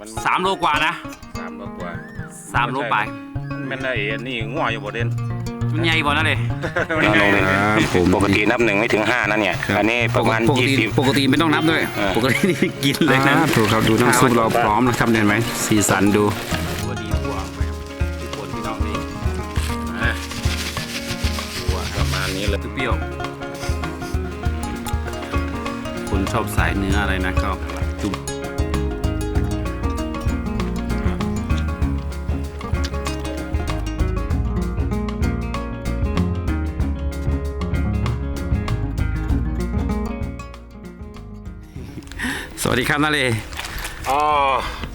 มันสามโลกว่านะสามโลกว่าสามโลไปมันเป็นไอ้นี่ง่วอยู่บ่เด่นมันใหญ่บ่นั่นเลยมันใหญ่ครับผมปกตินับหนึ่งไม่ถึงห้านั่นเนี่ยอันนี้ประมาณปกยี่ติสิบ ปกติไม่ต้องนับด้วย เออ ปกตินี่กินเลยนะอ่าถูกครับดูน้ำซุปเราพร้อมนะครับเห็นไหมสีสันดูตัวดีกว่าไปครับที่คนพี่น้องนี่อะตัวประมาณนี้เลยเปรี้ยวคนชอบสายเนื้ออะไรนะก็ ดีครับนาเลอ๋อ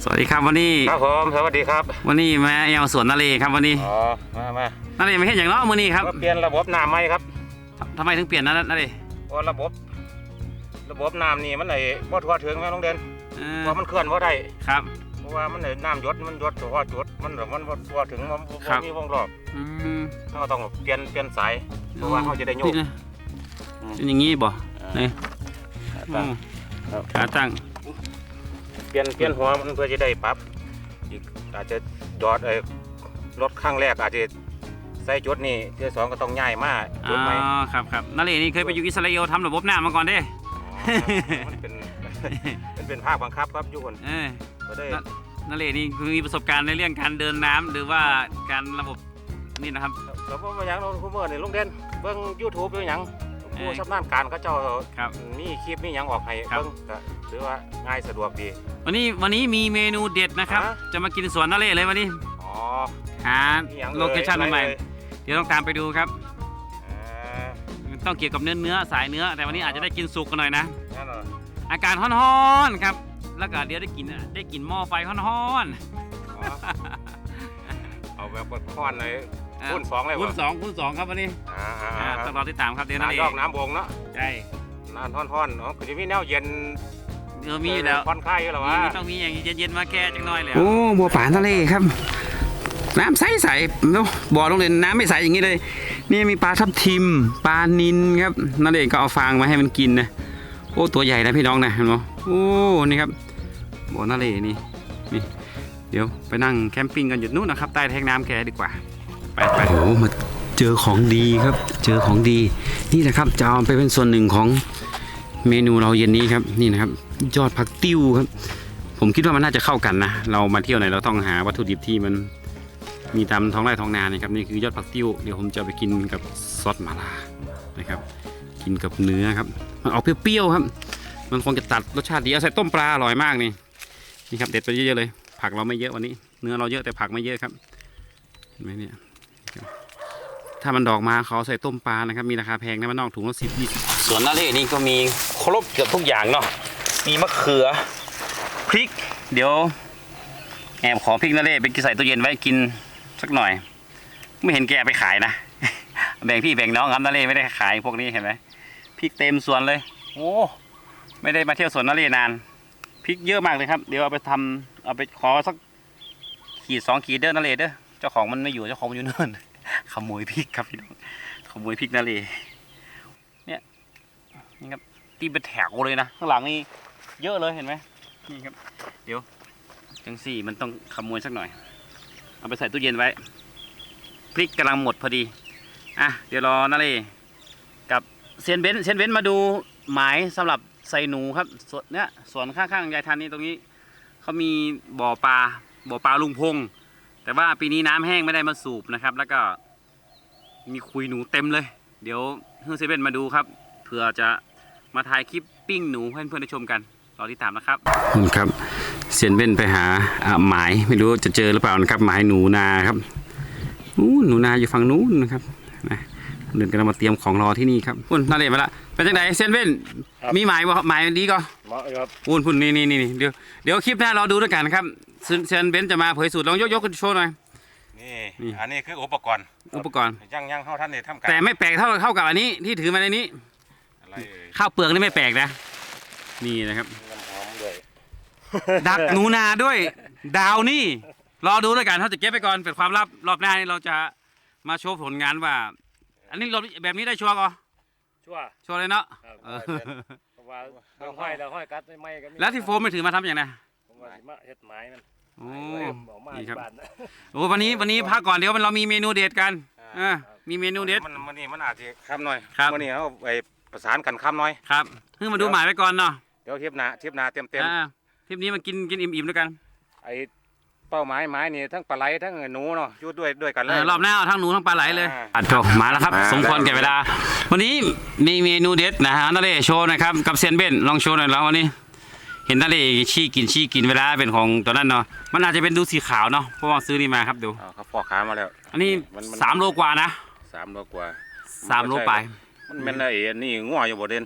สวัสดีครับวันนี้ ครับผมสวัสดีครับ วันนี้มาแอวสวนนาเลครับวันนี้ อ๋อ มามานาเลไม่เห็นอย่างเนาะมือนี้ครับก็เปลี่ยนระบบน้ำไหมครับทำไมถึงเปลี่ยนนะนาเลเพราะระบบ ระบบน้ำนี่มันไอ้บ่ทั่วถึงแม่น้องเด่นเอเพอราะมันเคลื่อนบ่ได้ ครับเพราะว่ามันไอ้น้ำหยศมันหยศเฉพาะจุดมันแบบมันบ่ทั่วถึงมันบ่ครับมีวงรอบอืมเราต้องเปลี่ยนเปลี่ยนสายเพราะว่าเขาจะได้โยกนี่นะเป็นอย่างงี้บ่นี่อืมครับขาตั้ง เปลี่ยนเปลี่ยนหัวมันเพื่อจะได้ปรับอีกอาจจะยอดไอ้รถข้างแรกอาจจะใส่จุดนี่ที่สองก็ต้องย้ายมาจุอ๋ดใหม่อครับครับนาเลนี่เคยไปอยู่อิสราเอลทำระบบน้ำมาก่อนเด้ มันเป็นมันเป็นภาคบังคับครับยุคนเออก็ได้นั่นนาเลนี่คือมีประสบการณ์ในเรื่องการเดินน้ำหรือว่าการระบบนี่นะครับแล้วพออย่างเราคุณเมื่อนี่ลุงเด่นเบิ่งยูทูบเบิ่งหยังเอ ผู้อชำนาญการเขาเจ้าครับมีคลิปมีหยังออกให้ครับ เบิ่งก็ถือว่าง่ายสะดวกดี วันนี้วันนี้มีเมนูเด็ดนะครับ ฮะ จะมากินสวนนาเลเลยวันนี้ อ๋อหามีหยังโลเคชั่นอ่ยใหม่อะไรเอ่ยๆเดี๋ยวต้องตามไปดูครับอ่าต้องเกี่ยวกับเนื้อเนื้อสายเนื้อ แต่วันนี้อาจจะได้กินสุกกันหน่อยนะ นั่นเหรออากาศร้อนๆครับ แล้วก็เดี๋ยวได้กินได้กินหม้อไฟร้อนอ๋อเอาแบบบดค้อนเลย ๆคูณสองเลยคูวะณสองคูณสองครับวันนี้อ่าอ่าอ่าอ่าต้องรอติดตามครับเดี๋ยวนั่นน้ำเอยอกงน้ำบงเนาะใช่น้ำท่อนๆเนาะก็จะมีแนวเย็นเดี๋ยวมีอยู่แล้วผ่อนคลายอยู่แล้วมีวะ มีต้องมีอย่างเย็นๆมาแก้จังหน่อยแล้ว โอ้บัวป่าทะเลครับ น้ำใสใสๆเนอะบ่อโรงเรียนน้ำไม่ใสอย่างนี้เลย นี่มีปลาทับทิม ปลานินครับนั่นเองก็เอาฟางมาให้มันกินนะโอ้ตัวใหญ่นะพี่น้องนะเห็นไหมโอ้นี่ครับบ่อนาเลนี่นี่ เดี๋ยวไปนั่งแคมปิ้งกันอยู่นู้นนะครับใต้แทงน้ำแกดีกว่า ไปไปโอ้มาเจอของดีครับ เจอของดี นี่แหละครับจะเอาไปเป็นส่วนหนึ่งของเมนูเราเย็นนี้ครับ นี่นะครับ ยอดผักติ้วครับ ผมคิดว่ามันน่าจะเข้ากันนะ เรามาเที่ยวไหนเราต้องหาวัตถุดิบที่มันมีตามท้องไร่ท้องนานะครับนี่คือยอดผักติ้วเดี๋ยวผมจะไปกินกับซอสหมาล่านะครับ กินกับเนื้อครับ มันออกเปรี้ยวๆครับ มันคงจะตัดรสชาติดีเอาใส่ต้มปลาอร่อยมากนี่นี่ครับเด็ดไปเยอะๆเลย ผักเราไม่เยอะวันนี้ เนื้อเราเยอะแต่ผักไม่เยอะครับเห็นไหมเนี่ย ถ้ามันดอกมาเขาเอาใส่ต้มปลานะครับ มีราคาแพงนะมันนอกถุงละสิบยี่สิบสวนนาเลนี่ก็มีครบเกือบทุกอย่างเนาะมีมะเขือพริก เดี๋ยว แอบขอพริกนาเลไปใส่ตู้เย็นไว้กินสักหน่อย ไม่เห็นแกเอาไปขายนะแบ่งพี่แบ่งน้องครับนาเลไม่ได้ขายพวกนี้เห็นไหมพริกเต็มสวนเลย โอ้ไม่ได้มาเที่ยวสวนนาเลนานพริกเยอะมากเลยครับ เดี๋ยวเอาไปทำเอาไปขอสักขีดสองขีดเด้อนาเลเด้อ เจ้าของมันไม่อยู่เจ้าของมันอยู่นู่นขโมยพริกครับพี่น้องขโมยพริกนาเลเนี่ยนี่ครับตีเป็นแถวเลยนะข้างหลังนี่เยอะเลยเห็นไหมนี่ครับ เดี๋ยวจังสี่มันต้องขโมยสักหน่อย เอาไปใส่ตู้เย็นไว้ พริกกำลังหมดพอดีอะเดี๋ยวรอนาเลยกับเซยนเบนเซยนเบนมาดูหมายสำหรับใส่หนูครับสวนเนี้ยสวนข้างๆยายทันนี่ตรงนี้เขามีบ่อปลาบ่อปลาลุงพง แต่ว่าปีนี้น้ำแห้งไม่ได้มาสูบนะครับ แล้วก็มีคุยหนูเต็มเลย เดี๋ยวเฮือเซเว่นมาดูครับเผื่อจะมาถ่ายคลิปปิ้งหนูให้เพื่อนๆได้ชมกันรอติดตามนะครับครับเซียนเว่นไปหาอ่าหมายไม่รู้จะเจอหรือเปล่านะครับหมายหนูนาครับอู้หนูนาอยู่ฝั่งนู้นนะครับ นะเดินกันมาเตรียมของรอที่นี่ครับพุ่นน่าเล่นมาละเป็นจังไดเซียนเบ้นมีหมายบ่หมายดีก็เหมาะครับพุ่นพุ่นนี่นี่นี่เดี๋ยวเดี๋ยวคลิปหน้าเราดูด้วยกันครับเซียนเซียนเบ้นจะมาเผยสูตรลองยกยกขึ้นโชว์หน่อยนี่นี่อันนี้คืออุปกรณ์อุปกรณ์ยังยังเข้าท่านเนี่ยทำการแต่ไม่แปลกเท่าเท่ากับอันนี้ที่ถือมาในนี้อะไรเอ่ยข้าวเปลือกนี่ไม่แปลกนะ นี่นะครับน้ำหอมด้วยดักหนูนาด้วย ดาวนี่ รอดูด้วยกันเขาจะเก็บไปก่อนเป็นความลับรอบหน้านี่เราจะ มาโชว์ผลงานว่า อันนี้รอบแบบนี้ได้ชัวร์ก่อชั่ว ชัวร์เลยเนาะครับ เออเพราะว่าเราห้อยเราห้อยกัดไม่ไม่ก็มีแล้วที่โฟมไม่ถือมาทำอย่างไรผมว่าสิมาเฮ็ดไม้มันโอ้เริ่มออกมานี่ครับ บ้านนะโอ้วันนี้วันนี้พักก่อนเดี๋ยวเรามีเมนูเด็ดกันอ่ามีเมนูเด็ด มันมันนี่มันอาจจะค้ำหน่อยครับ มันนี่เอาไปประสานกันค้ำหน่อย ครับเพิ่งมาดูหมายไว้ก่อนเนาะเดี๋ยวเทียบหนาเทียบหนาเต็มเต็มอ่าทริปนี้มากินกินอิ่มๆด้วยกัน ไอ้ เป้าหมายไม้นี่ทั้งปลาไหลทั้งหนูเนาะอยู่ด้วยด้วยกันเลเอยอรอบหน้าเอาทั้งหนูทั้งปลาไหลเลยอ่าอัดโถมาแล้วครับมาสมควรแก่เวลา วันนี้มีเมนูเด็ดนะฮะนาเล่โชว์หนะครับกับเซียนเบนลองโชว์หน่อยแล้ววันนี้ เห็นนาเล่ชี้กินชี้กินเวลาเป็นของตัวนั้นเนาะมันอาจจะเป็นดูสีขาวเนาะเพราะว่าซื้อนี่มาครับดูเอาเขาปอกขามาแล้วอันนี้มันมันสามโลกว่านะสามโลกว่าสามโลไปมันเป็นไอ้นี่งัวอยู่บ่เด่น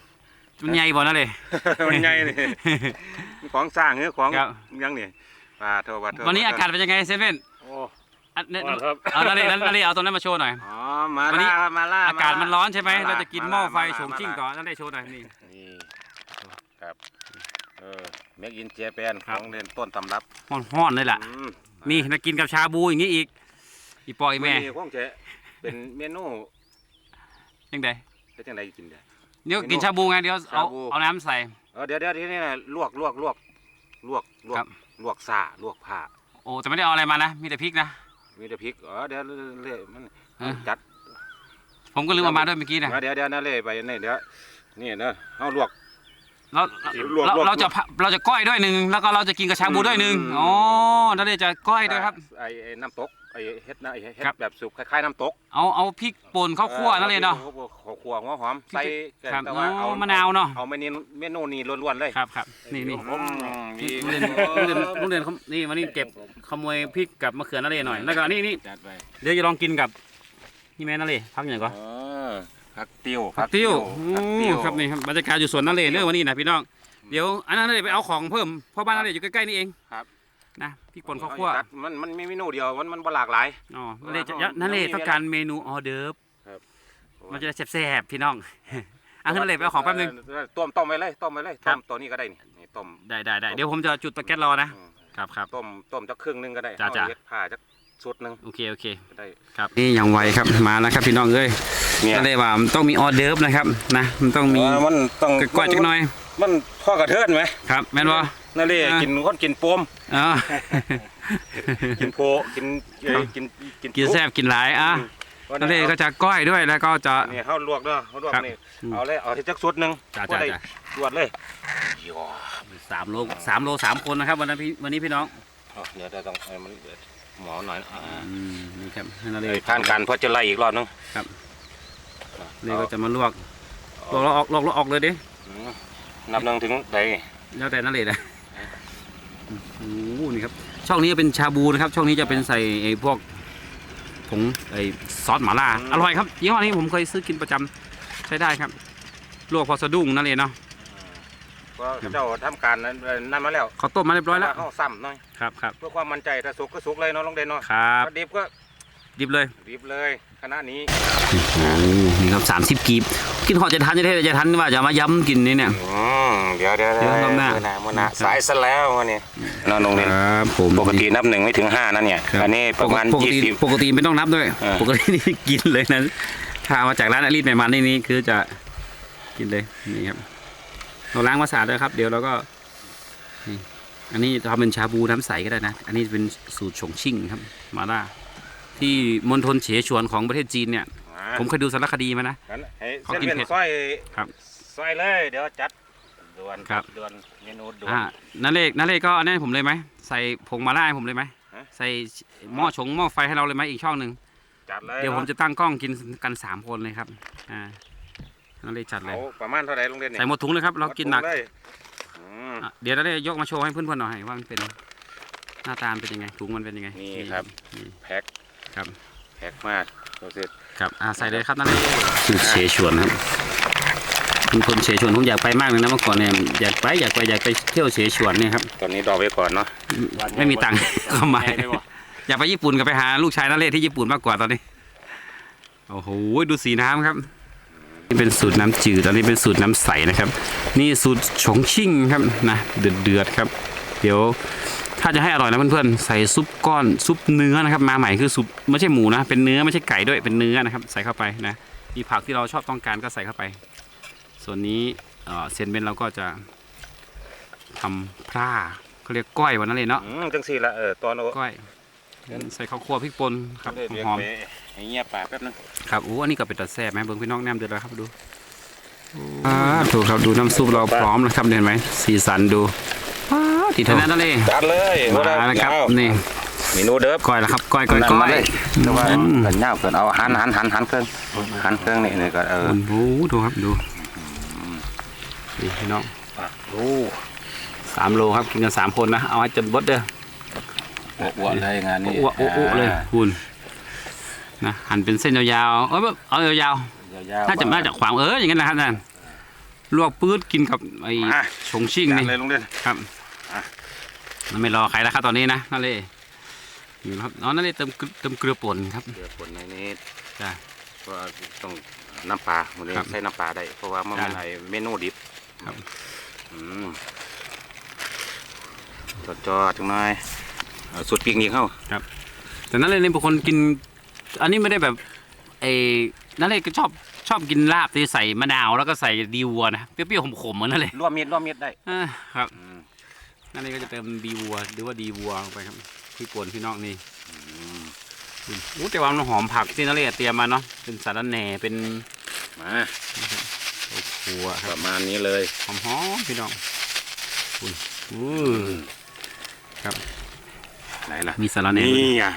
มันใหญ่บ่นาเล่ มันใหญ่นี่ ของสร้างหรือของครับ ยังนี่ ปลาเท่าปลาเท่าวันนี้อากาศเป็นยังไงเซเว่นโอ้ อันเนี่ยว่าครับ เอานาเล่นาเล่เอาตรงนั้นมาโชว์หน่อย อ๋อมาวันนี้ ล่าครับมาล่าอากาศมันร้อนใช่ไหมล่เราจะกินหม้อไฟาล่าโฉงชิ่งมาล่าก่อนนาเล่โชว์หน่อยนี่ นี่ครับเออเมกอินเจแปนครัขบองเล่นต้นตำรับห้อนๆเลยล่ะ อืมนี่มากินกับชาบูอย่างนี้อีก อีปอยแม่นี่คงจะเป็นเมนูยังไงเป็นจังไดกินได้เดี๋ยวกินชาบูไงเดี๋ยวเอาชาบู เอาน้ำใส่ เออเดี๋ยวเดี๋ยวทีนี้นะลวกลวกลวกลวกลวครักบ ลวกซาลวกผ้าโอ้แต่ไม่ได้เอาอะไรมานะ มีแต่พริกนะ มีแต่พริกเออเดี๋ยวเรื่อยๆมันเออ จัดผมก็ลืมเอามาด้วยเมื่อกี้นะมาเดี๋ยวเดี๋ยวนั่นเลยไปนี่เดี๋ยวนี่เนอะเอาลวกเราลวกเราลวกเราจะพะเราจะก้อยด้วยหนึ่งแล้วก็เราจะกินกับชาบูด้วยหนึ่งอืมอ๋อนั่นเลยจะก้อยด้วยครับไอ้ไอ้น้ำตก ไอ้เฮ็ดนะไอ้เฮ็ดครับ แบบสุกคล้ายๆน้ำตกเอาเอาพริกป่นข้าวคั่วนั่นเลยเนาะ ข้าวคั่วหัวหอมใส่ครับแต่ว่าอ๋อเอามะนาวเนอะเอาเมนูเมนูนี้ล้วนๆเลยครับครับนี่นี่อืมมีลุงเรียนลุงเรียนลุงเรียนเขานี่วันนี้เก็บขโมยพริกกับมะเขือนั่นเลยหน่อยแล้วก็นี่นี่จัดไปเดี๋ยวจะลองกินกับนี่แม่นั่นเลยพักอย่างก่อน เออผักติ้วผักติ้วผักติ้วอืมครับนี่ครับบรรยากาศอยู่สวนนั่นเลยเรื่องวันนี้นะพี่น้อง เดี๋ยวอันนั้นเลยไปเอาของเพิ่มเพราะบ้านนั่นเลยอยู่ใกล้ๆนี่เองครับ นะพริกป่นข้าวคั่วตัดมันมันมีเมนูเดียวมันมันบ่หลากหลายอ๋อนั่นเลยจะนั่นเลยต้องการเมนูออเดิร์ฟครับมันจะได้แซ่บๆพี่น้องอันนั้นเลยไปเอาของแป๊บนึงเออต้มต้มไปเลยต้มไปเลยครัต้บมตัวนี้ก็ได้นี่นี่ต้มได้ได้ได้เดี๋ยวผมจะจุดตะแก๊สรอนะอืมครับครับต้มต้มจักครึ่งหนึงก็ได้จ้ะเอจ้ะเฮ็ดผ้าจักสุดหนึงโอเคโอเคก็ได้ครับนี่อย่างไวครับมาแล้วครับพี่น้องเอ้ยเนี่ยนั่นเลยว่ามันต้องมีออเดิร์ฟนะครับนะมันต้องมีเออมันต้องก้อยๆจักหน่อย มันพ่อกระเทินไหมครับแม่นบ่ นั่นเลยอ่ากิกินคนกินปมอ๋อกินโพกินเอ้ยกินกินกินแซ่บกินหลายอะวันนั่นเลยนี้ก็จะก้อยด้วยแล้วก็จะนี่เฮาลวกเด้อเฮาลวกครับนี่อืมเอาเลยเอาที่จักสุดหนึงจ้ะบ่ได้จ้ะรวดเลยยอสามโลสามโลสามคนนะครับ วันนั้นพี่วันนี้พี่น้องเอาเดี๋ยวเดี๋ยวต้องให้มันเดือดหมอหน่อยนะอ่าอืมนี่ครับนั่นเลเอ้ยยผ่านกันเพราะจะไล่อีกรอบนึงนี่ก็จะมาลวกลวกแล้วออกลวกแล้วออกเลยดิอืมนับหนึ่งถึงใดแล้วแต่นั่นเลยนะ โอ้โหนี่ครับช่องนี้จะเป็นชาบูนะครับ ช่องนี้จะเป็นใส่ไอ้พวกผงไอ้ซอสหม่าล่าอร่อยครับยี่ห้อนี้ผมเคยซื้อกินประจำใช้ได้ครับ ลวกพอสะดุ้งนั่นเลยเนาะก็เจ้าทำการนั้นนั่นมาแล้วเขาต้มมาเรียบร้อยแล้วเขาซ้ำหน่อยครับครับเพื่อความมั่นใจถ้าสุกก็สุกเลยเนาะลงเด่นเนาะครับถ้าดิบก็ดิบเลยดิบเลยคณะนี้โอ้นี่ ครับสามสิบกีบกินหอจะทันจะได้จะทันว่าจะมาย้ำกินนี่เนี่ยอืมเดี๋ยวเดี๋ยวเดี๋ยวรอบหน้ามื่อหน้ามื่อหน้าสายซะแล้ววันนี้เนาะลงเด่นครับผมปกตินับหนึ่งไม่ถึงห้านั่นเนี่ยครับอันนี้ประมาณปกยี่ติสิบปกติไม่ต้องนับด้วยเออปกตินี่กินเลยนะถ้าเอามาจากร้านอลิสใหม่มันนี่นี่คือจะกินเลยนี่ครับเราล้างมาสะอาดแล้วครับ เดี๋ยวเราก็นี่อันนี้ทำเป็นชาบูน้ำใสก็ได้นะ อันนี้เป็นสูตรฉงชิ่งครับ มาล่าที่มณฑลเฉฉวนของประเทศจีนเนี่ย ผมเคยดูสารคดีมานะ งั้นให้เขาเส้นกินเป็นเผ็ดซอยครับซอยเลย เดี๋ยวจัดด่วนครับ ด่วนเมนูด่วน อ่านั่นเลขนั่นเลขก็อันนี้ให้ผมเลยไหมใส่ผงมาล่าให้ผมเลยไหมฮะ ใส่หม้อชงหม้อไฟให้เราเลยไหมอีกช่องหนึ่งจัดเลยเดี๋ยวผมจะตั้งกล้องกินกันสามคนเลยครับอ่านั่นเลยจัดเลยเอาประมาณเท่าไหร่ลงเด่นเนี่ยใส่หมดถุงเลยครับเรากินหนัก เลยอืม อะเดี๋ยวเราได้ยกมาโชว์ให้เพื่อนๆหน่อยว่ามันเป็นหน้าตามันเป็นยังไงถุงมันเป็นยังไงนี่ครับ นี่แพ็คครับ แพ็คมากเราเสร็จ ครับอ่าใส่เลยครับนั่นเลยคือเชชวนครับคุณคนเชชวนผมอยากไปมากเลยนะเมื่อก่อนเนี่ยอยากไปอยากไปอยากไปเที่ยวเชชวนเนี่ยครับตอนนี้ดอกไว้ก่อนเนาะไม่มีตังค์เข้ามาอยากไปญี่ปุ่นก็ไปหาลูกชายนั่นเลยที่ญี่ปุ่นมากกว่าตอนนี้โอ้โหดูสีน้ำครับนี่เป็นสูตรน้ำจืดอันนี้เป็นสูตรน้ำใสนะครับ นี่สูตรฉงชิ่งครับนะเดือดเดือดๆครับ เดี๋ยว ถ้าจะให้อร่อยนะเพื่อนๆใส่ซุปก้อนซุปเนื้อนะครับ มาใหม่คือซุปไม่ใช่หมูนะ เป็นเนื้อไม่ใช่ไก่ด้วยเป็นเนื้อนะครับ ใส่เข้าไปนะมีผักที่เราชอบต้องการก็ใส่เข้าไป ส่วนนี้เอ่อเซนเบนเราก็จะทำพร่าเขาเรียกก้อยวันนั้นเลยเนาะอืมจังสี่ละเออตอนเอาก้อยใส่ข้าวคั่วพริกป่นครับเรียกหอมไปให้เงียบปากแป๊บนึงครับอู้อันนี้ก็เป็นตัดแซ่บไหมเบิ่งพี่น้องแนมเดือดแล้วครับดูอ่าถูกครับดูน้ำซุปเราพร้อมแล้วครับเห็นไหมสีสันดูว้าว ทีเท่านั้นนั่นเลยจัดเลยมาแล้วครับนี่เมนูเดิมก้อยแล้วครับก้อยก้อยก้อยแต่ว่าอืมเกินเงาเกินเอาหันหันหันหันเครื่องหันเครื่องนี่นี่ก็เออโอ้โหดูครับดูนี่พี่น้องโอ้สามโลครับกินกันสามคนนะเอาให้จนเบดเด้ออ้วนเลยงานนี้อ้วกอ้วกอ้วกเลยคุณนะหั่นเป็นเส้นยาวๆเอ้ยเอายาวยาวๆๆน่าจะน่าจะขวางเอออย่างนั้นนะครับนั่น ลวกปื๊ดกินกับไอ้อะ ชงชิ่งจัดนี่ เลยลุงเด่น ครับอะ มันไม่รอใครแล้วครับตอนนี้นะนั่นเลยอยู่นะครับอ๋อนั่นเลยเติมเกลือเติมเกลือป่นครับ เดือดคนในนี้จ้ะ ก็ต้องน้ำปลาวันนี้ครับใช้น้ำปลาได้ เพราะว่ามันจ้ะเป็นไอเมนูดิบครับ อืมจอดๆจังหน่อยเอาสุดปีกนี้เข้าแต่นั่นเลยนี่บางคนกิน อันนี้ไม่ได้แบบไอ้นั่นเลยก็ชอบ ชอบกินลาบที่ใส่มะนาวแล้วก็ใส่ดีวัวนะเปรี้ยวๆขมๆเหมือนนั่นเลยร่วมเม็ดร่วมเม็ดได้อ่าครับอืมนั่นเลยก็จะเติมดีวัวหรือว่าดีวัวลงไปครับที่ป่นที่นอกนี่โอ้แต่ว่ามันหอมผักที่นั่นเลยเตรียมมาเนาะเป็นสารแหน่เป็นมาหัวคปรับระมาณนี้เลยหอมหอมๆพี่น้องอุ้ยอู้ไหนล่ะมีสารแหน่นี่อะ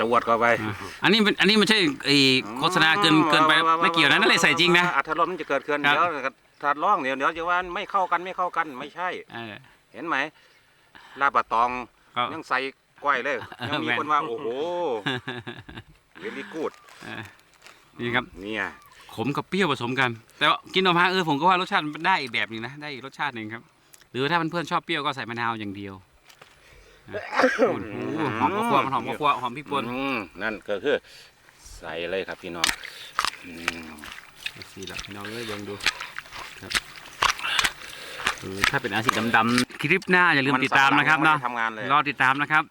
ตะวดเข้าไปอะอันนี้เป็นอันนี้ไม่ใช่ไอ้โฆษณาเกินเกินไปไม่เกี่ยวนะนั่นเลยใส่จริงนะอัตรมมันจะเกิดขึ้นครับเดี๋ยวถ้าร้องเดี๋ยวเดี๋ยวจะว่าไม่เข้ากันไม่เข้ากันไม่ใช่เออเห็นไหมลาบะตองก็ยังใส่ก้อยเลยเออยังมีแม่นคนว่าโอ้โหเวลี่กูดเออนี่ครับเนี่ยขมกับเปรี้ยวผสมกัน แต่ว่ากินออกมาเออผมก็ว่ารสชาติมันได้อีกแบบหนึงนะได้อีกรสชาติหนึ่งครับ หรือถ้าเพื่อนๆชอบเปรี้ยวก็ใส่มะนาวอย่างเดียวนะโอ้โหหอมข้าวคั่วมันหอมข้าวคั่วหอมพริกป่นอืมนั่นก็คือใส่เลยครับพี่น้องอืมสีละพี่น้องเอ้ยลองดูครับเออถ้าเป็นอาชีพดำๆคลิปหน้าอย่าลืมติดตามนะครับมัเนาะสำปหลังยังไม่ได้ทำงานเลยรอติดตามนะครับ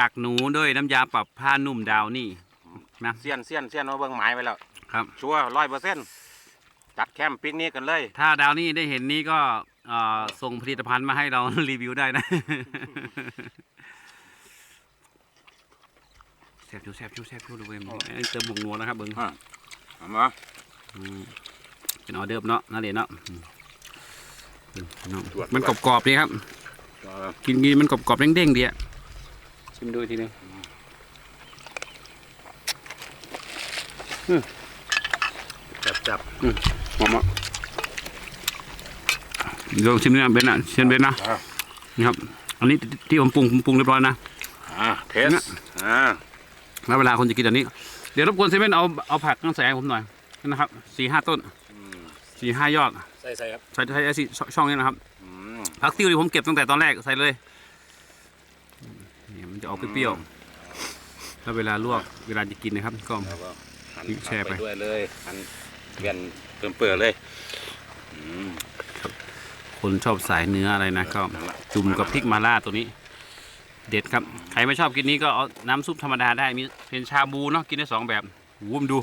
ดักหนูด้วยน้ำยาปรับผ้านุ่มดาวนี่นะเสี้ยนเสี้ยนเสี้ยนเอาเบิ้งหมายไว้แล้วครับ ชัวร้อยเปอร์เซ็นต์จัดแคมป์ปิกนิกกันเลย ถ้าดาวนี่ได้เห็นนี้ก็เอ่อส่งผลิตภัณฑ์มาให้เรารีวิวได้นะแซ่บชูแซ่บชูแซ่บชูดูเว้ยอันนี้เติมหมกนัวนะครับเบิ้งเอามาอืมเป็นออเดิร์ฟเนาะน่าเด่นเนาะอืมเนาะมันกรอบๆดีครับกินกินมันกรอบๆเด้งๆดีอะชิมดูอีกทีหนึงจับจับหอมอะเดี๋ยวชิมเนี่ยเบนอะเชิญเบนนะอะนี่ครับ อันนี้ที่ผมปรุงผมปรุงเรียบร้อยนะ อ่าเทสเนี่ยอ่า แล้วเวลาคนจะกินอันนี้ เดี๋ยวรบกวนเซเว่นเอาเอาผักตั้งใส่ให้ผมหน่อยนะครับสี่ห้าต้นสี่ห้ายอดใส่ใส่ครับใส่ใส่ไอ้สิช่องนี้นะครับอืมผักติ้วที่ผมเก็บตั้งแต่ตอนแรกใส่เลยนี่มันจะออกเปรี้ยวๆแล้วเวลาลวกเวลาจะกินนะครับก็แล้วก็หั่นพริกแช่ไปด้วยเลยหั่นเปลี่ยนเติมเปลือกเลยอืมคนชอบสายเนื้ออะไรนะก็นั่นแหละจุ่มกับพริกมาล่าตัวนี้ เด็ดครับ ใครไม่ชอบกินนี้ก็เอาน้ำซุปธรรมดาได้มีเป็นชาบูเนาะกินได้สองแบบวูมนดู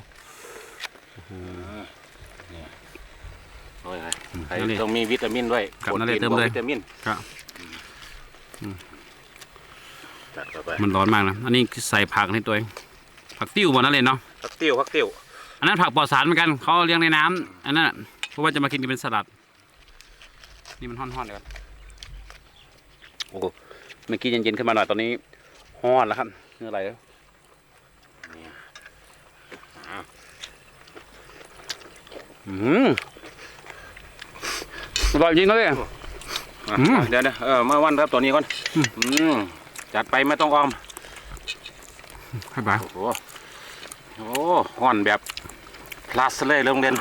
โอ้ยอืมไข่นั่นเลยต้องมีวิตามินด้วยครับโปรนั่นเลยตีนเติมบวกเลยวิตามินครับจัดเข้าไปมันร้อนมากนะ อันนี้ใส่ผักในตัวเองผักติ้วหมดนั่นเลยเนาะพักติ้วพักติ้วอันนั้นผักปลอดสารเหมือนกันเขาเลี้ยงในน้ำอันนั้นน่ะเพราะว่าจะมากินกันเป็นสลัด นี่มันห่อนๆเลยครับโอ้โห เมื่อกี้เย็นๆขึ้นมาหน่อยตอนนี้ห่อนแล้วครับเนื้ออะไรแล้วอืมอร่อยจริงนะเลยอะอืมเดี๋ยวนะเออมาวันครับตัวนี้ก่อนอืมอืมจัดไปไม่ต้องออมให้บ้าโอ้โหโอ้ห่อนแบบพลัสเลยโรงเรียน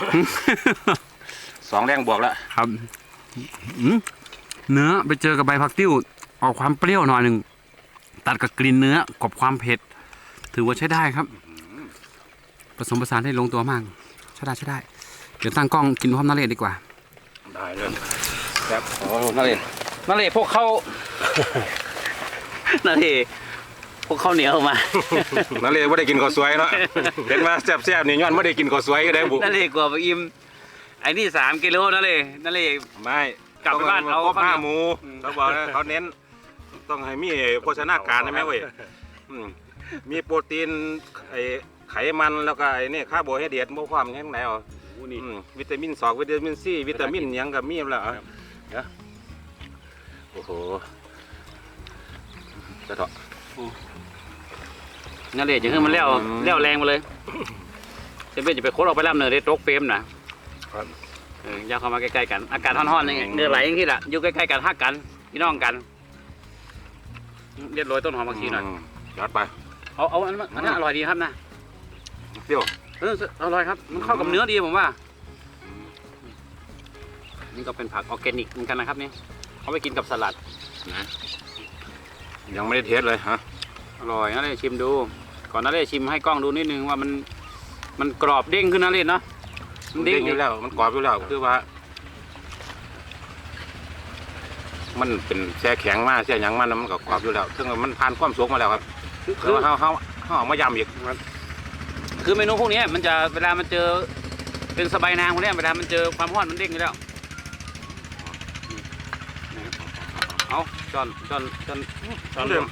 สองแรงบวกแล้วครับอืมเนื้อไปเจอกับใบผักติ้ว ออกความเปรี้ยวหน่อยหนึ่งตัดกับกลิ่นเนื้อกับความเผ็ด ถือว่าใช้ได้ครับ ผสมผสานได้ลงตัวมากใช้ได้ใช้ได้ เดี๋ยวตั้งกล้องกินพร้อมนาเรศดีกว่า ได้เลยครับโอ้นาเรศนาเรศพวกเขานาเรศพวกเขาเหนียวมานั่นเลยไม่ได้กินข้าวสวยเนาะเห็นว่าแซ่บๆนี่ย้อนไม่ได้กินข้าวสวยก็ได้บุนาเรศกว่าไปอิ่มไอ้นี่สามกิโลนาเรศนาเรศไม่กลับไปบ้านเอาครบข้าวเหนียวห้าหมูเขาบอกนะเขาเน้น ต้องให้มีโภชนาการนะแม่เว้ยอืมมีโปรตีนไอ้ไขมันแล้วก็ไอ้นี่คาร์โบไฮเดรตบ่ความยังไงเอาโอ้นี่ อืมวิตามินสองวิตามินซีวิตามินหยังก็มีแล้วครับ เดี๋ยวโอ้โหจะเถอะนั่นเลยจะให้มันเลี้ยวอืม เลี้ยวแรงมาเลยเซเว่นจะไปโคตรออกไปล่ำเนินได้ตกเฟรมนะครับ เอออยาเข้ามาใกล้ๆกัน อากาศร้อนๆนี่ไงเนื้อไหลอย่างที่ละอยู่ใกล้ๆกันฮักกันพี่น้องกัน เรียบร้อยต้นหอมผักชีหน่อยมยอดไป เอาเอาอันนั้นอันนั้นอร่อยดีครับนะเปรี้ยวเอออร่อยครับ มันเข้ากับเนื้อดีผมว่า นี่ก็เป็นผักออร์แกนิกเหมือนกันนะครับนี่เอาไปกินกับสลัดนะยังไม่ได้เทสเลยฮะอร่อยนะเลยชิมดู ก่อนนะเลยชิมให้กล้องดูนิดนึงว่ามันมันกรอบเด้งขึ้นนะเลยเนาะมันเด้งอยู่แล้ว มันกรอบอยู่แล้วคือว่า มันเป็นแช่แข็งมากแช่หยังมันมันก็กรอบอยู่แล้วซึ่งมันผ่านความสุกมาแล้วครับคือคือว่าเขาเขาเขาเอามายำอีกคือเมนูพวกนี้มันจะเวลามันเจอเป็นสบายนางพวกเนี้ยเวลามันเจอความร้อนมันเด้งอยู่แล้วเอาจอนจอนจอนจอนเรื่อง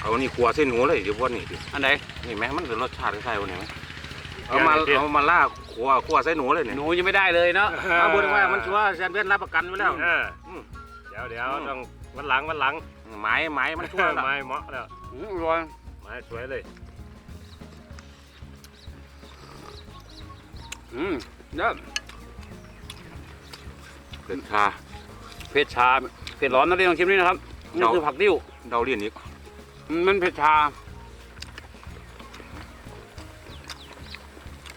เอานี่ขัวเส้นหนูเลยเดี๋ยววันนี้ดิอันไหนนี่แม่มันเป็นรสชาติคล้ายๆวันนี้ไหมเอามาเอามาล่าขัวขัวใส่หนูเลยเนี่ยหนูยังไม่ได้เลยเนาะมาบุญว่ามันชัวร์แซนเวียนรับประกันไว้แล้ว เออ อืมเดี๋ยวเดี๋ยวอืม ต้องวันหลังวันหลังหมายหมายมันชัวร์แล้วไม้เหมาะแล้วอืมอร่อยไม้สวยเลยอืมเด้อเป็นชา เผ็ดชาเผ็ดร้อนนะเรียลองชิมนี่นะครับนี่เอาคือผักติ้วเดาเลียนอีกอืมมันเผ็ดชา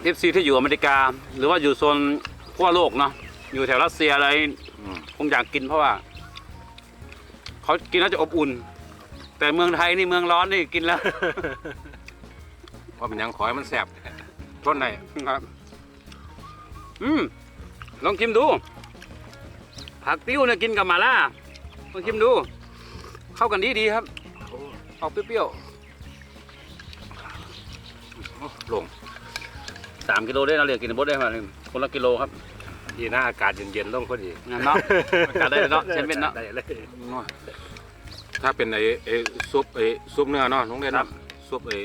เอฟซีที่อยู่อเมริกา หรือว่าอยู่โซนขั้วโลกเนาะอยู่แถวรัสเซียอะไรอืม คงอยากกินเพราะว่า เขากินแล้วจะอบอุ่น แต่เมืองไทยนี่เมืองร้อนนี่กินแล้วว่าเป็นหยังขอให้มันแสบทนได้ครับอืมลองชิมดู ผักติ้วเนี่ยกินกับหมาล่าลองชิมดู เข้ากันดีดีๆครับออกเปรี้ยวลงๆสามกิโลได้เราเหลือกินบดได้มาคนละกิโลครับ ทีหน้าอากาศเย็นๆต้องพอดีงั้นเนาะอากาศได้เลยเนาะเช่นเป็นเนาะได้เลยถ้าเป็นไอ้ไอ้ซุปไอ้ซุปเนื้อเนาะน้องเรียนครัเนาะบซุปไอ้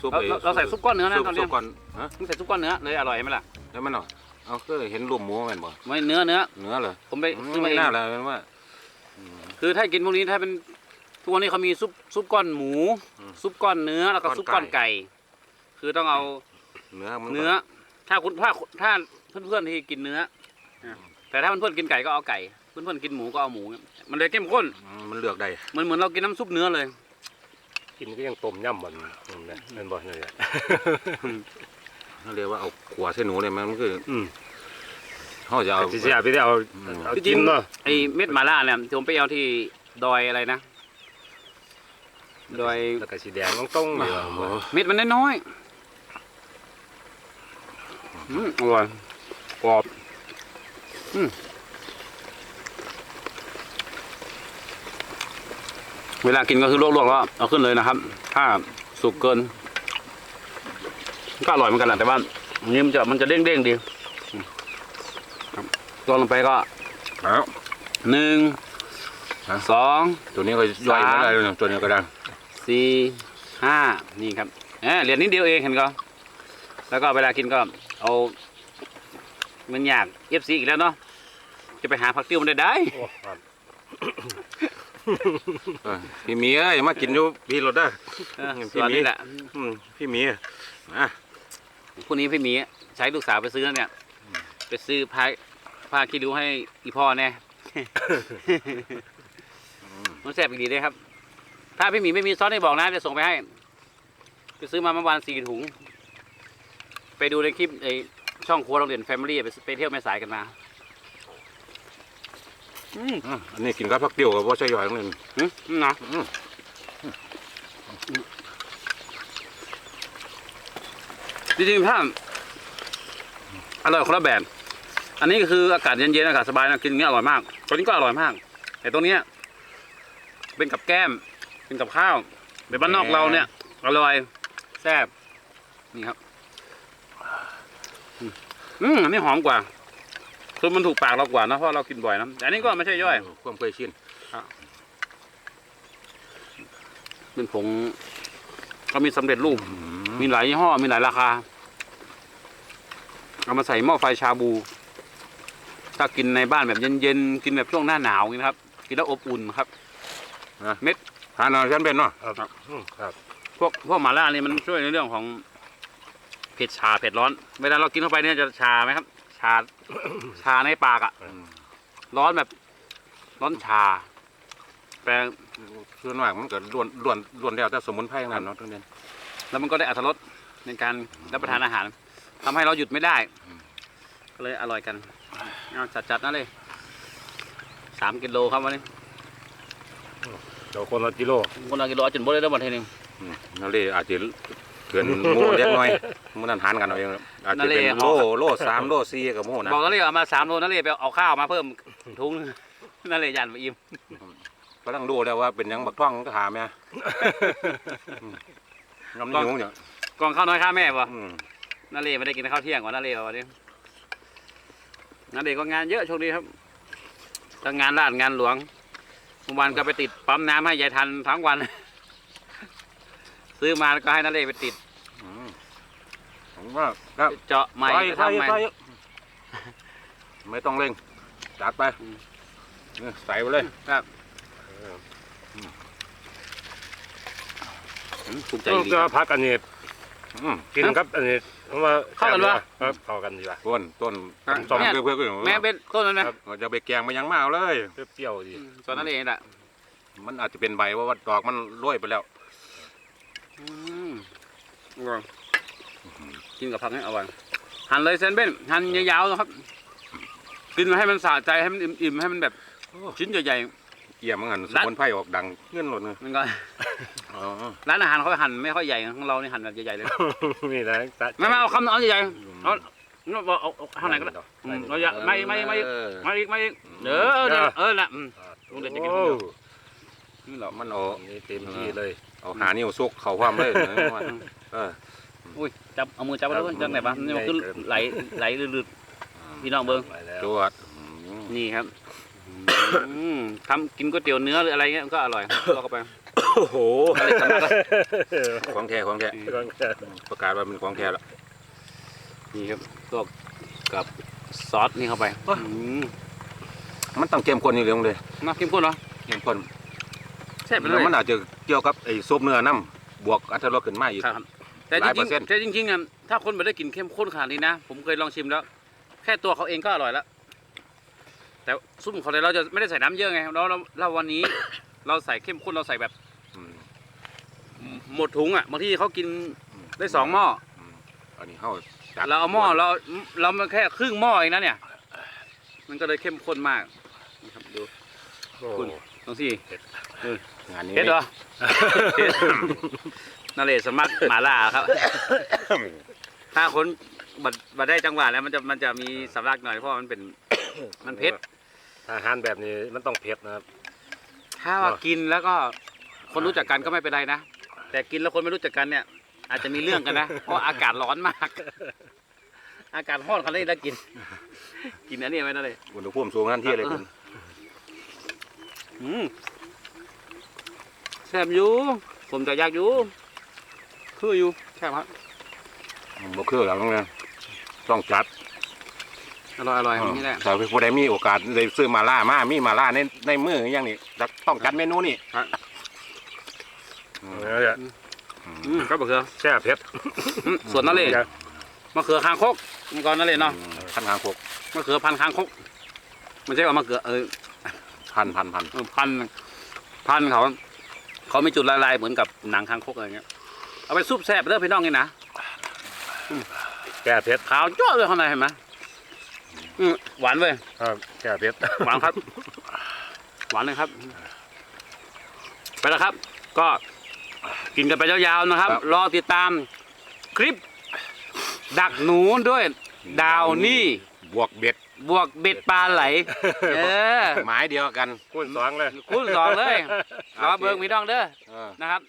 ซุปเราไอ้เราเราใส่ซุปก้อนเนื้อนะซุปตอนเนี้ซุยปก่อนฮะต้องใส่ซุปก้อนเนื้อเลยอร่อยไหมล่ะแล้วมันเนาะเอาก็เห็นรูปหมูแม่นบ่ไม่เนื้อเนื้อเนื้อเหรอผมไปซื้อมาไม่เองน่าเลยมันว่า คือถ้ากินพวกนี้ถ้าเป็นทุกวันนี้เขามีซุปซุปก้อนหมูอืมซุปก้อนเนื้อแล้วก็ก้อนซุปก้อนไก่ไก่ คือต้องเอาเนื้อมันก็เนื้อ ถ้าคุณถ้าถ้า เพื่อนๆที่กินเนื้ออแต่ถ้าเพื่อนๆกินไก่ก็เอาไก่ เพื่อนๆกินหมูก็เอาหมูมันเลยเข้มข้นอืมมันเลือกได้ มันเหมือนเรากินน้ำซุปเนื้อเลย กินก็ยังต้มยำมันนั่นแหละนั่นบ่นี่นแหละเขาเรียกว่าเอาขัวใส่หนูเลยมันคืออืมเขาจะเอาเอาที่เสียพี่เอาอืม เอาจริจิ้งมเนาะไอ้เม็ดหมาล่าเนี่ยที่ผมไปเอาที่ดอยอะไรนะดอยแล้วก็สีแดงต้องต้องๆอยู่โอ้โหเม็ดมันน้อยๆอืมอร่อย กรอบอืมเวลากินก็คือลวกๆแล้วเอาขึ้นเลยนะครับ ถ้าสุกเกิน ก็อร่อยเหมือนกันแหละแต่ว่าอันนี้มันจะมันจะเด้งๆดีอืมครับลงลงไปก็เอาหนึ่งฮะสองตัวนี้ก็ย่อยไม่ได้เลยตัวนี้ก็ได้สี่ห้านี่ครับเออเหรียญนิดเดียวเองเห็นก็แล้วก็เวลากินก็เอา มันอยากเอฟซีอีกแล้วเนาะจะไปหาผักติ้วมันได้ได้โอ้ครับเออพี่หมีเอ้ยมากินอยู่พี่รถได้อ เออพี่ส่วนหมีนี้แหละอืมพี่หมีอะพวกนี้พี่หมีใช้ลูกสาวไปซื้อเนี่ย ไปซื้อผ้าผ้าคีริ้วให้อีพ่อแน่ มันแซ่บอีกดีเลยครับ ถ้าพี่หมีไม่มีซอสให้บอกนะจะส่งไปให้ ไปซื้อมาเมื่อวานสี่ถุง ไปดูในคลิปไอ ช่องครัวโรงเรียนแฟมิลี่ไปไปเที่ยวแม่สายกันมาอืมอืมอันนี้กินกับผักเตี้ยวกับว่าใช่ย่อยนั่นอืมอืมนะอืมจริงๆถ้าอร่อยคนละแบบ อันนี้ก็คืออากาศเย็นๆอากาศสบายนะกินอย่างเงี้ยอร่อยมากตัวนี้ก็อร่อยมาก แต่ตัวเนี้ยเป็นกับแก้ม เป็นกับข้าวแต่บ้านนอกเราเนี่ยอร่อยแซ่บนี่ครับ อืมอืมอันนี้หอมกว่าคือมันถูกปากเรากว่านะเพราะเรากินบ่อยนะแต่อันนี้ก็ไม่ใช่ย่อย ความเคยชินเป็นผงก็มีสำเร็จรูป มีหลายยี่ห้อ มีหลายราคา เอามาใส่หม้อไฟชาบู ถ้ากินในบ้านแบบเย็นๆ กินแบบช่วงหน้าหนาวอย่างนี้นะครับ กินแล้วอบอุ่นครับทานเอาฉันเป็นเนาะครับอืมครับพวกพวกหม่าล่านี่มันช่วยในเรื่องของ เผ็ดชาเผ็ดร้อน เวลาเรากินเข้าไปเนี่ยจะชาไหมครับ ชา ชาในปากอะร้อนแบบ ร้อนชาแต่ส่วนมากมันก็ล้วนล้วนล้วนแล้วแต่สมุนไพรทั้งนั้นเนาะทุเรียนแล้วมันก็ได้อรรถรสในการรับประทานอาหารทำให้เราหยุดไม่ได้ ก็เลยอร่อยกันเอาจัดๆนั่นเลยสามกิโลครับวันนี้เดี๋ยวคนละกิโลคนละกิโลเอาจนบ่ได้แล้วหมดทีหนึง อืมนั่นเลยอาจจะ เกินโม่เล็กน้อยมันนั่นหารกันเอาเองอาจจะเป็นโลโลสามโลสี่กับโม่นะบอกนั่นเลยเอามาสามโลนั่นเลยไปเอาข้าวมาเพิ่มทุงนึงนั่นเลยยันไปอิ่มก็ต้องดูแล้วว่าเป็นหยังบักท่องก็ถามเนี่ยงำนี่งงเนี่ยกองข้าวน้อยข้าแม่ป่ะอืมนั่นเลยไม่ได้กินข้าวเที่ยงกว่านั่นเลยวันนี้นั่นเลยก็งานเยอะช่วงนี้ครับทั้งงานราชงานหลวงเมื่อวานก็ไปติดปั๊มน้ำให้ยายทันทั้งวัน ซื้อมาแล้วก็ให้นั่นเลยไปติดอืมผมว่าครับเจาะใหม่ไปทำไปใหม่ไปไม่ต้องเร่งจัดไปอืมเนี่ยใส่ไปเลยครับอืมภูมิใจต้องดีจะพักอันนี้อืมกินครับอันนี้เพราะว่าเข้ากันวะ ครับเข้ากันดีว่ะ ต้นต้นอะ ต้นเนี่ย เพื่อเพื่อแม่เป็นต้นนั้นไหมเราจะไปแกงมายังมาเอาเลย เปรี้ยวๆดีส่วนนั่นเองแหละมันอาจจะเป็นใบว่าว่าดอกมันโรยไปแล้ว อืมอร่อยกินกับผักนี่อร่อยหั่นเลยเซนเบ้นหั่นยาวๆนะครับ กินมาให้มันสะใจให้มันอิ่มๆให้มันแบบชิ้นใหญ่เกี่ยมมันหันสรัดมุนไพรออกดังเงื่อนหล่นเลยๆมันก็อ๋อร้านอาหารเขาหั่นไม่ค่อยใหญ่ของเรานี่หั่นแบบใหญ่ๆเลยนี่นะจ๊ะไม่ไม่เอาคำเอาใหญ่ๆเอาเอาเอาเอาเท่าไหร่ก็ได้อืมเอาอย่าไม่ไม่ไม่เออไม่อีกไม่อีกเออเออเออเออน่ะอืมลุงเด่นจะกินโอ้คนเดียวนี่เหรอมันเอาอันนี้เต็มที่เลย เอาหานิ้วซุกเข่าความเลยเออ อุ้ยจับเอามือจับไว้แล้วเพิ่นจังไหนปะนี่มันคือไหลไหลลืดๆพี่น้องเบิ้งไปแล้วจวดอืมนี่ครับอืมทำกินก๋วยเตี๋ยวเนื้อหรืออะไรเงี้ยมันก็อร่อยลอกเข้าไปโอ้โหอะไรสำนักละของแท้ของแท้ประกาศว่าเป็นของแท้แล้วนี่ครับลวกกับซอสนี่เข้าไปอืมมันต้องเข้มข้นนี่เลยเลยน่าเข้มข้นเหรอเข้มข้นแซ่บไปเลแล้วยมันอาจจะเกี่ยวกับไอ้ซุปเนื้อน้ำบวกอัตรสขึ้นมาอีก ครับแต่หจลายริเปองร์เซ็นต์ ๆแต่จริงๆอะถ้าคนไม่ได้กินเข้มข้นขนาดนี้นะ ผมเคยลองชิมแล้ว แค่ตัวเขาเองก็อร่อยแล้ว แต่ซุปของเราเราจะไม่ได้ใส่น้ำเยอะไงเราเราเราวันนี้ เราใส่เข้มข้นเราใส่แบบอืมหมดถุงอะบางทีเขากินได้สองหม้ออันนี้เฮาจัดเราเอาหม้อเราเรามันแค่ครึ่งหม้อเองนะเนี่ย มันก็เลยเข้มข้นมากนะครับดูโอ้คุณตรงที่ งานนี้เผ็ดเหรอเผ็ดนาเลสมัครหมาล่าครับ ถ้าคนบัดบัดได้จังหวะแล้วมันจะมันจะมีสำลักหน่อยเพราะมันเป็น มันเผ็ดอาหารแบบนี้มันต้องเผ็ดนะครับ ถ้าว่ากินแล้วก็คนรู้จักกันก็ไม่เป็นไรนะ แต่กินแล้วคนไม่รู้จักกันเนี่ย อาจจะมีเรื่องกันนะ เพราะอากาศร้อนมาก อากาศร้อนขนาดนี้แล้วกิน กินอันนี้ไว้นั่นเลยอุณหภูมิสูงทันทีเลยคุณอืมแซ่บอยู่ผมจะอยากอยู่คืออยู่แซ่บครับบ่คือแล้วเนี่ยต้องจัดอร่อยอร่อยอย่างนี้แหละถ้าผู้ใดมีโอกาสได้ซื้อมาล่ามามีมาล่าในในมืออย่างนี้ต้องจัดเมนูนี่เอาเนี่ยอืมก็บะเขือแช่เผ็ดอืมส่วนนั่นเลยมะเขือคางคกเมื่อก่อนนั่นเลยเนาะพันคางคกมะเขือพันธุ์คางคกไม่ใช่ว่ามะเขือเออพันพันพันเออพันธุ์พันธุ์เขา เขาไม่จุดลายๆเหมือนกับหนังคางคกอะไรเงี้ย เอาไปซุปแซ่บเด้อพี่น้องนี่นะแก้เผ็ดขาวจ้อเลยข้างในเห็นไหมอืมหวานเว้ย ครับแก้เผ็ด หวานครับ หวานเลยครับ ไปแล้วครับ ก็กินกันไปยาวๆนะครับรอติดตามคลิป ดักหนูด้วยดาวนี่ บวกเบ็ด บวกเบ็ดปลาไหล เออหมายเดียวกัน คูณสองเลย คูณสองเลยรอเบิงมีดองเด้อเออนะครับ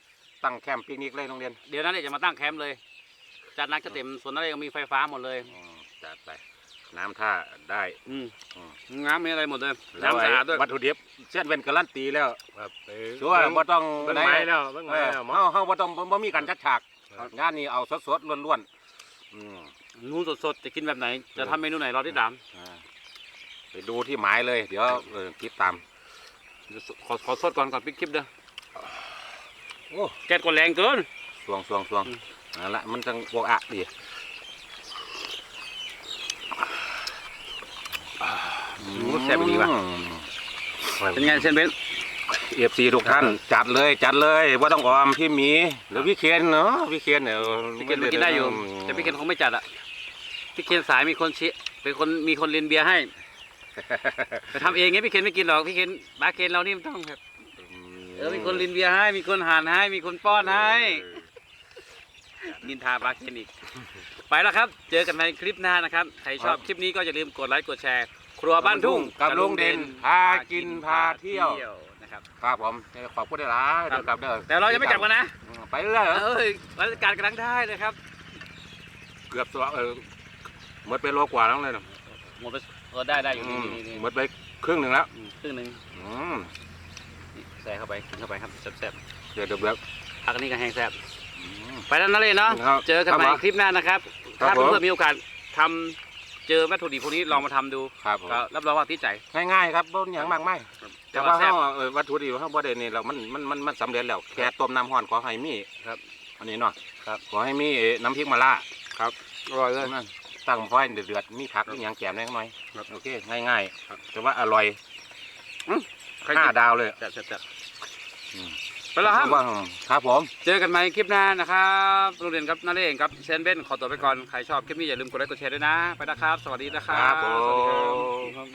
ตั้งแคมป์ปิกนิกเลยโรงเรียนเดี๋ยวนั้นเดี๋ยวจะมาตั้งแคมป์เลย จัดนักจะเต็มส่วนนั้นเองมีไฟฟ้าหมดเลยจัดไป น้ำท่าได้ อืมอืม น้ำมีอะไรหมดเลยแล้วน้ำสะอาดด้วยวัตถุดิบเส้นเป็นการันตีแล้วครับไปชัวร์บ่ต้องเบิ่งไหนไม้แล้วเบิ่งเอไม้อแล้วหมอ เฮาเฮาบ่ต้องบ่บ่มีการจัดฉากครับ งานนี้เอาสดๆล้วนๆ อืมนูสดๆจะกินแบบไหน จะทำเมนูไหนรอที่สามอ่าไปดูที่หมายเลย เดี๋ยวเออติดตามขอขอสดก่อนก่อนปิดคลิปเด้อโอ้ แก๊สก็แรงเกิน สวงสวงสวงอืม นั่นละมันจังบวกอะดีแซ่บดีว่ะเป็นไงเซนเบน เอฟซีทุกท่านจัดเลยจัดเลยว่าต้องออมพี่หมีหรือพี่เคนเนาะพี่เคนเนี่ยพี่เคนมากินได้อยู่แต่พี่เคนคงไม่จัดอะพี่เคนสายมีคนเชียเป็นคนมีคนเรียนเบียร์ให้ไปทำเองไงพี่เคนไม่กินหรอกพี่เคนบาร์เคนเรานี่มันต้องแบบเออมีคนเรียนเบียร์ให้มีคนหานให้มีคนป้อนให้นินทาบาร์เคนอีกไปแล้วครับ เจอกันในคลิปหน้านะครับใครชอบคลิปนี้ก็อย่าลืมกดไลค์กดแชร์ ครัวบ้านทุ่งกับลุงเด่นพากินพาเที่ยวนะ ครับ ครับผมขอบคุณได้หลายเด้อครับเด้อแต่เรายังไม่กลับกันนะไปเรื่อยเหรอเอ้ยบรรยากาศกำลังได้เลยครับ เกือบตัวเออหมดไปโลกว่าแล้วเลยนะหมดไปเออได้ได้อยู่อืนี่มนี่นี่หมดไปครึ่งหนึ่งแล้วอืมครึ่งหนึ่งอืมนี่ใส่เข้าไปกินเข้าไปครับแซ่บเดี๋ยวเดี๋ยวเดี๋ยวๆผักอันนี้ก็แห้งแซ่บอืมไปแล้วนะเลยเนาะครับเจอกันใหม่ครับผมคลิปหน้านะครับครับถ้าเพื่ผอนมๆมีโอกาสทำ เจอวัตถุดิบพวกนี้ลองมาทำดูครับผมก็รับรองว่าติดใจ ง่ายๆครับบ่มีหยังมากมายแต่แต่ว่าว่าแซ่บเฮาเอ่อวัตถุดิบเฮาบ่ได้นี่เรามันมันมันมันสำเร็จแล้วแค่ต้มน้ำร้อนขอให้มีครับ อันนี้เนาะครับ ขอให้มีเอ่อน้ำพริกมะระครับอร่อยเลย นั่นตั้งไฟเดือดๆมีผักมีหยังแกมนิดหน่อยโอเคง่ายๆแต่ว่าอร่อยใครห้ากินดาวเลยแซ่บแซ่บแซ่บอืม ไปแล้วครับว่าครับผม เจอกันใหม่คลิปหน้านะครับโรงเรียนครับนาเล่งครับเชนเบนขอตัวไปก่อน ใครชอบคลิปนี้อย่าลืมกดไลค์กดแชร์ด้วยนะ ไปนะครับ สวัสดีนะครัครับบผสวัสดีครับม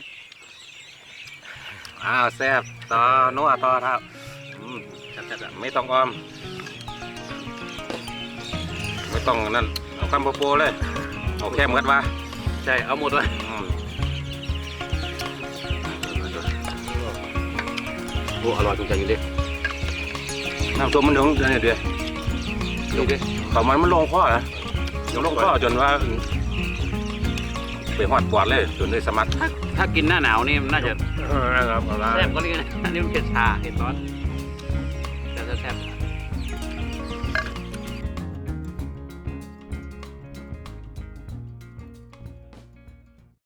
อ้าวแซ่บต่อนัวต่อครับอืมแซ่บแซ่บแซ่บไม่ต้องออม ไม่ต้องนั่น เอาคำโปรๆเลย เอาแค่เหมือนว่าใช่ เอาหมดเลย อืมโอ้ อร่อยถูกใจอยู่ดิ น้ำส้มมันถึงเดือนนี้เดือนดูดิเขามันมันลงข้อนะลงข้อจนว่าไปหอดปอดเลยจนได้สมัครถ้าถ้ากินหน้าหนาวนี่มันน่าจะเออครับเอาละแซ่บก็นี่นะอันนี้มันเผ็ดชาเผ็ดร้อนแซ่บแซ่บ